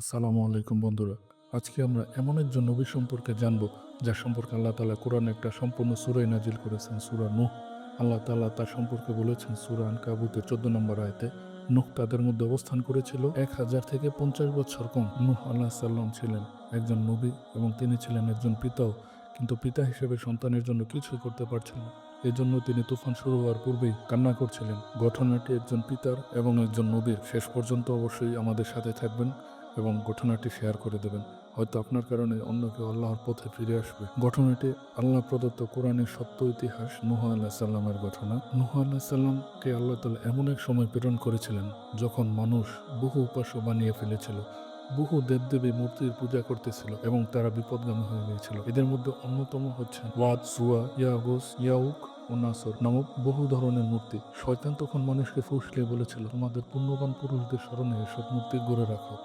আসসালামু আলাইকুম বন্ধুরা। আজকে আমরা এমন একজন নবী সম্পর্কে জানব, যার সম্পর্কে আল্লাহ তালা কোরআন একটা সম্পূর্ণ সুরাই নাজিল করেছেন, সুরা নুহ। আল্লাহ তালা তার সম্পর্কে বলেছেন, সুরা আন কাবুতের চোদ্দ নম্বর আয়তে, নুহ তাদের মধ্যে অবস্থান করেছিল এক হাজার থেকে পঞ্চাশ বছর কম। নুহ আল্লাহ সাল্লাম ছিলেন একজন নবী এবং তিনি ছিলেন একজন পিতাও, কিন্তু পিতা হিসেবে সন্তানের জন্য কিছুই করতে পারছিলেন না। এই জন্য তিনি তুফান শুরু হওয়ার পূর্বেই কান্না করছিলেন। ঘটনাটি একজন পিতার এবং একজন নবীর। শেষ পর্যন্ত অবশ্যই আমাদের সাথে থাকবেন। এবং ঘটনাটি শেয়ার করে দেবেন। হয়তো আপনার কারণে অন্য কেউ আল্লাহর পথে ফিরে আসবে। ঘটনাটি আল্লাহ প্রদত্ত কোরআনের সত্য ইতিহাস নুহ আল্লাহ সাল্লামের ঘটনা। নুহ আল্লাহ সাল্লামকে আল্লাহ তালা এমন এক সময় প্রেরণ করেছিলেন যখন মানুষ বহু উপাস্য বানিয়ে ফেলেছিল, বহু দেবদেবী মূর্তির পূজা করতেছিল এবং তারা বিপদগামী হয়ে গিয়েছিল। এদের মধ্যে অন্যতম হচ্ছে ওয়াদ, সুয়া, ইয়াগোস, ইয়াউক ও নাসর নামক বহু ধরনের মূর্তি। শয়তান তখন মানুষকে ফুসলিয়ে বলেছিল, তোমাদের পুণ্যবান পুরুষদের স্মরণে এসব মূর্তি গড়ে রাখো।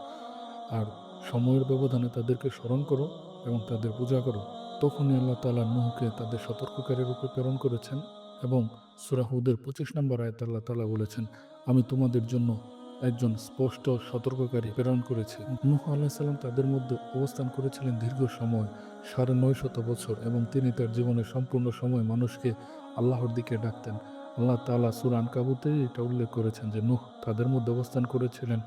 আর সময়ের ব্যবধানে তাদেরকে স্মরণ করো এবং তাদের পূজা করো। তখনই আল্লাহ তালা নুহকে তাদের সতর্ককারী রূপে প্রেরণ করেছেন এবং সুরাহুদের পঁচিশ নম্বর আয়ত আল্লাহ তালা বলেছেন, আমি তোমাদের জন্য একজন স্পষ্ট সতর্ককারী প্রেরণ করেছি। নুহ আলাহিসাল্লাম তাদের মধ্যে অবস্থান করেছিলেন দীর্ঘ সময়, সাড়ে নয় শত বছর, এবং তিনি তার জীবনের সম্পূর্ণ সময় মানুষকে আল্লাহর দিকে ডাকতেন। আল্লাহ তালা সুরান কাবুতে এটা উল্লেখ করেছেন যে, নুহ তাদের মধ্যে অবস্থান করেছিলেন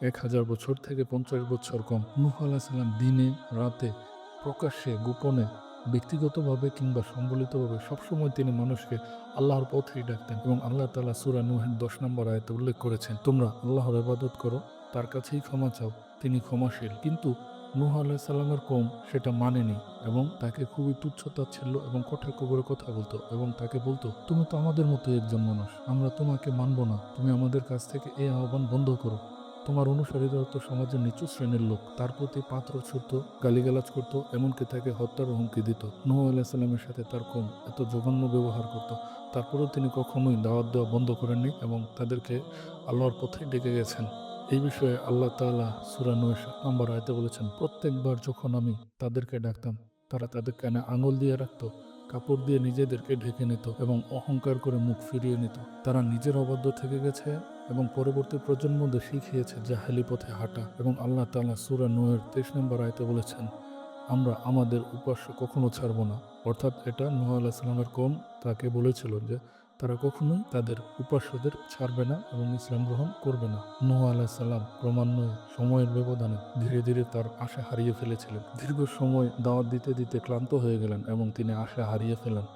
এক হাজার বছর থেকে পঞ্চাশ বছর কম। নুহ আলাহিসাল্লাম দিনে, রাতে, প্রকাশ্যে, গোপনে, ব্যক্তিগতভাবে কিংবা সম্বলিতভাবে সবসময় তিনি মানুষকে আল্লাহর পথেই ডাকতেন এবং আল্লাহ তালা সুরা নুহের দশ নম্বর আয়তে উল্লেখ করেছেন, তোমরা আল্লাহর ইবাদত করো, তার কাছেই ক্ষমা চাও, তিনি ক্ষমাশীল। কিন্তু নুহ আল্লাহ সাল্লামের কম সেটা মানেনি এবং তাকে খুবই তুচ্ছতা ছিল এবং কটাক্ষ করে কথা বলতো এবং তাকে বলতো, তুমি তো আমাদের মতো একজন মানুষ, আমরা তোমাকে মানব না, তুমি আমাদের কাছ থেকে এই আহ্বান বন্ধ করো। তোমার অনুসারীরা তো সমাজের নিচু শ্রেণির লোক। তার প্রতি পাত্র ছুটত, গালিগালাজ করত, এমনকি তাকে হত্যার হুমকি দিত। নুহ আলাইসাল্লামের সাথে তার কম, এত জঘন্য ব্যবহার করত। তারপরেও তিনি কখনোই দাওয়াত দেওয়া বন্ধ করেননি এবং তাদেরকে আল্লাহর পথে ডেকে গেছেন। এই বিষয়ে আল্লাহ তাআলা সূরা নয় সাত নম্বর আয়তে বলেছেন, প্রত্যেকবার যখন আমি তাদেরকে ডাকতাম, তারা তাদের কানে আঙুল দিয়ে রাখতো। কাপড় দিয়ে নিজেদেরকে ঢেকে নিত এবং অহংকার করে মুখ ফিরিয়ে নিত। তারা নিজের অবাধ্য থেকে গেছে এবং পরবর্তী প্রজন্মদের শিখিয়েছে জাহালি পথে হাঁটা এবং আল্লাহ তালা সুরা নয়ের তেইশ নম্বর আয়তে বলেছেন, আমরা আমাদের উপাস্য কখনো ছাড়ব না। অর্থাৎ এটা নোয়া আল্লাহ সাল্লামের কম তাকে বলেছিল যে তারা কখনোই তাদের উপাস্যদের ছাড়বে না এবং ইসলাম গ্রহণ করবে না। নুহ আলাহ সাল্লাম ক্রমান্বয়ে সময়ের ব্যবধানে ধীরে ধীরে তার আশা হারিয়ে ফেলেছিলেন। দীর্ঘ সময় দাওয়াত দিতে দিতে ক্লান্ত হয়ে গেলেন এবং তিনি আশা হারিয়ে ফেলেন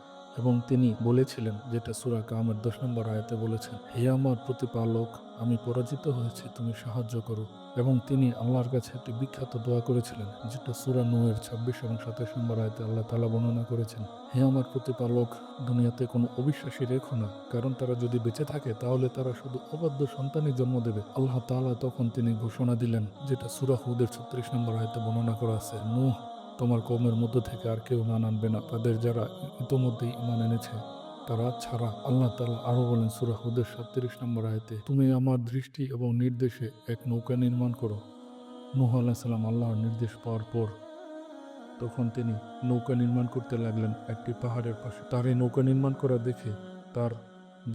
এবং তিনি বলেছিলেন যেটা সুরা কামের দশ নম্বর আয়াতে বলেছেন, হে আমার প্রতিপালক আমি পরাজিত হয়েছি, তুমি সাহায্য করো। এবং তিনি আল্লাহর কাছে একটি বিখ্যাত দোয়া করেছিলেন, যেটা সুরা নুয়ের ছাব্বিশ এবং সাতাশ নম্বর আয়তে আল্লাহ তালা বর্ণনা করেছেন, হে আমার প্রতিপালক, দুনিয়াতে কোনো অবিশ্বাসী রেখো না, কারণ তারা যদি বেঁচে থাকে, তাহলে তারা শুধু অবাধ্য সন্তানই জন্ম দেবে। আল্লাহ তাআলা তখন তিনি ঘোষণা দিলেন, যেটা সুরা হুদের ছত্রিশ নম্বর আয়তে বর্ণনা করা আছে, নূহ, তোমার কৌমের মধ্য থেকে আর কেউ ইমান আনবে না। তাদের যারা ইতোমধ্যেই ইমান এনেছে তারা ছাড়া আল্লাহ তালা আরও বলেন সুরা হুদের সাতত্রিশ নম্বর আয়তে, তুমি আমার দৃষ্টি এবং নির্দেশে এক নৌকা নির্মাণ করো। নুহ আল্লাহ সাল্লাম আল্লাহর নির্দেশ পাওয়ার পর তখন তিনি নৌকা নির্মাণ করতে লাগলেন একটি পাহাড়ের পাশে। তার এই নৌকা নির্মাণ করা দেখে তার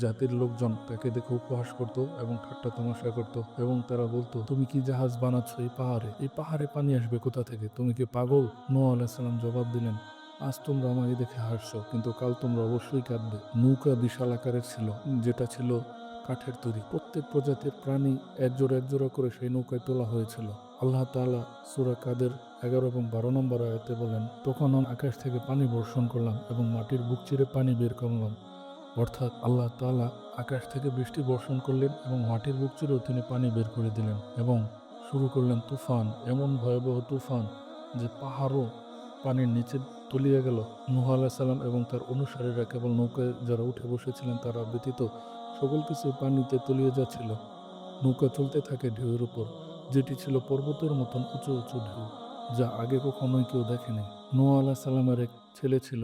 জাতির লোকজন তাকে দেখে উপহাস করত এবং ঠাট্টা তামাশা করত এবং তারা বলতো, তুমি কি জাহাজ বানাচ্ছ এই পাহাড়ে? এই পাহাড়ে পানি আসবে কোথা থেকে? তুমি কি পাগল? নো আলাহিসাল্লাম জবাব দিলেন আজ তোমরা আমাকে দেখে হাসছো কিন্তু কাল তোমরা অবশ্যই কাঁদবে। নৌকা বিশাল আকারের ছিল, যেটা ছিল কাঠের তৈরি। প্রত্যেক প্রজাতির প্রাণী একজোড়া একজোড়া করে সেই নৌকায় তোলা হয়েছিল। আল্লাহ তাআলা সুরা কাদের এগারো এবং বারো নম্বর আয়াতে বলেন, তখন আকাশ থেকে পানি বর্ষণ করলাম এবং মাটির বুক চিরে পানি বের করলাম। অর্থাৎ আল্লাহ তাআলা আকাশ থেকে বৃষ্টি বর্ষণ করলেন এবং মাটির বুক চিরেও তিনি পানি বের করে দিলেন এবং শুরু করলেন তুফান, এমন ভয়াবহ তুফান যে পাহাড়ও পানির নিচে তলিয়ে গেল। নুহ সাল্লাম এবং তার অনুসারীরা কেবল নৌকায় যারা উঠে বসেছিলেন তারা ব্যতীত সকল কিছু পানিতে তলিয়ে যাচ্ছিল। নৌকা চলতে থাকে ঢেউয়ের উপর, যেটি ছিল পর্বতের মতন উঁচু উঁচু ঢেউ, যা আগে কখনোই কেউ দেখেনি। নোয়া আলাহ সাল্লামের এক ছেলে ছিল,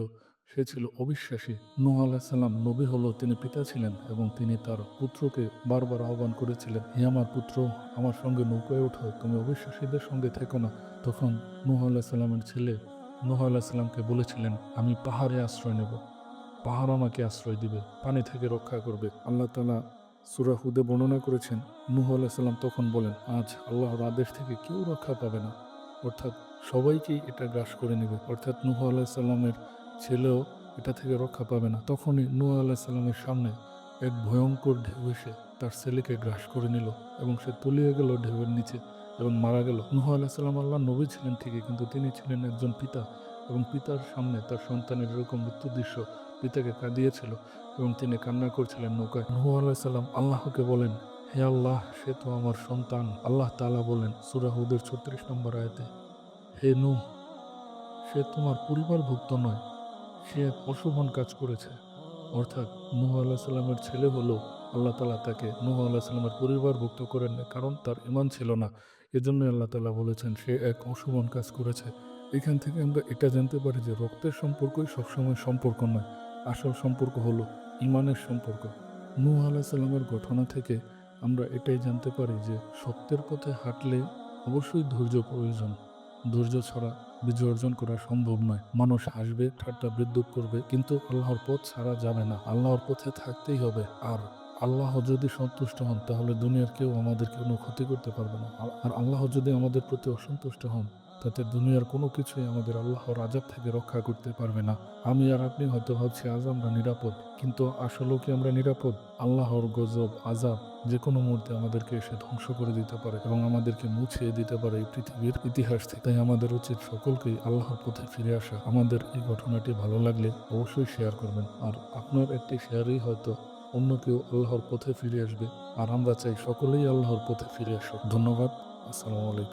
সে ছিল অবিশ্বাসী। নোহ আলাহ সাল্লাম নবী হলো, তিনি পিতা ছিলেন এবং তিনি তার পুত্রকে বারবার আহ্বান করেছিলেন, হে আমার পুত্র, আমার সঙ্গে নৌকায় ওঠো, তুমি অবিশ্বাসীদের সঙ্গে থেকো না। তখন নোহ আলাহ সাল্লামের ছেলে নোহ বলেছিলেন, আমি পাহাড়ে আশ্রয় নেব। পাহাড় আমাকে আশ্রয় দিবে, পানি থেকে রক্ষা করবে। আল্লাহ তালা সুরা হুদে বর্ণনা করেছেন, নুহ আলাইসাল্লাম তখন বলেন, আজ আল্লাহর আদেশ থেকে কেউ রক্ষা পাবে না। অর্থাৎ সবাইকেই এটা গ্রাস করে নেবে। অর্থাৎ নুহ আলাইসাল্লামের ছেলেও এটা থেকে রক্ষা পাবে না। তখনই নুহ আলাইসাল্লামের সামনে এক ভয়ঙ্কর ঢেউ এসে তার ছেলেকে গ্রাস করে নিল এবং সে তলিয়ে গেল ঢেউয়ের নিচে। এবং মারা গেল। নুহ আলাইসাল্লাম আল্লাহ নবী ছিলেন ঠিকই, কিন্তু তিনি ছিলেন একজন পিতা এবং পিতার সামনে তার সন্তানের এরকম মৃত্যু দৃশ্য পিতাকে কাঁদিয়েছিল এবং তিনি কান্না করছিলেন নৌকায়। নুহ আলাইসাল্লাম আল্লাহকে বলেন, হে আল্লাহ, সে তো আমার সন্তান। আল্লাহ তালা বলেন সুরাহুদের ছত্রিশ নম্বর আয়তে, হে নূহ, সে তোমার পরিবারভুক্ত নয়, সে এক অশুভন কাজ করেছে। অর্থাৎ নূহ আল্লাহ সাল্লামের ছেলে হলো আল্লাহ তালা তাকে নূহ আল্লাহ সাল্লামের পরিবারভুক্ত করেন কারণ তার ইমান ছিল না। এজন্যই আল্লাহ তালা বলেছেন, সে এক অশুভন কাজ করেছে। এখান থেকে আমরা এটা জানতে পারি যে রক্তের সম্পর্কই সবসময় সম্পর্ক নয়, আসল সম্পর্ক হলো ইমানের সম্পর্ক। নূহ আল্লাহ সাল্লামের ঘটনা থেকে আমরা এটাই জানতে পারি যে সত্যের পথে হাঁটলে অবশ্যই ধৈর্য প্রয়োজন। ধৈর্য ছাড়া বিজয় অর্জন করা সম্ভব নয়। মানুষ হাসবে, ঠাট্টা বিদ্যুৎ করবে, কিন্তু আল্লাহর পথ ছাড়া যাবে না। আল্লাহর পথে থাকতেই হবে। আর আল্লাহ যদি সন্তুষ্ট হন, তাহলে দুনিয়ার কেউ আমাদের কোনো ক্ষতি করতে পারবে না। আর- আল্লাহ যদি আমাদের প্রতি অসন্তুষ্ট হন, তাতে দুনিয়ার কোনো কিছুই আমাদের আল্লাহর আজাব থেকে রক্ষা করতে পারবে না। আমি আর আপনি হয়তো ভাবছি, আজ আমরা নিরাপদ। কিন্তু আসলেও কি আমরা নিরাপদ। আল্লাহর গজব, আজাব যে কোনো মুহূর্তে আমাদেরকে এসে ধ্বংস করে দিতে পারে এবং আমাদেরকে মুছিয়ে দিতে পারে এই পৃথিবীর ইতিহাস থেকে। তাই আমাদের উচিত সকলকেই আল্লাহর পথে ফিরে আসা। আমাদের এই ঘটনাটি ভালো লাগলে অবশ্যই শেয়ার করবেন। আর আপনার একটি শেয়ারই হয়তো অন্য কেউ আল্লাহর পথে ফিরে আসবে। আর আমরা চাই সকলেই আল্লাহর পথে ফিরে আসুক। ধন্যবাদ। আসসালামু আলাইকুম।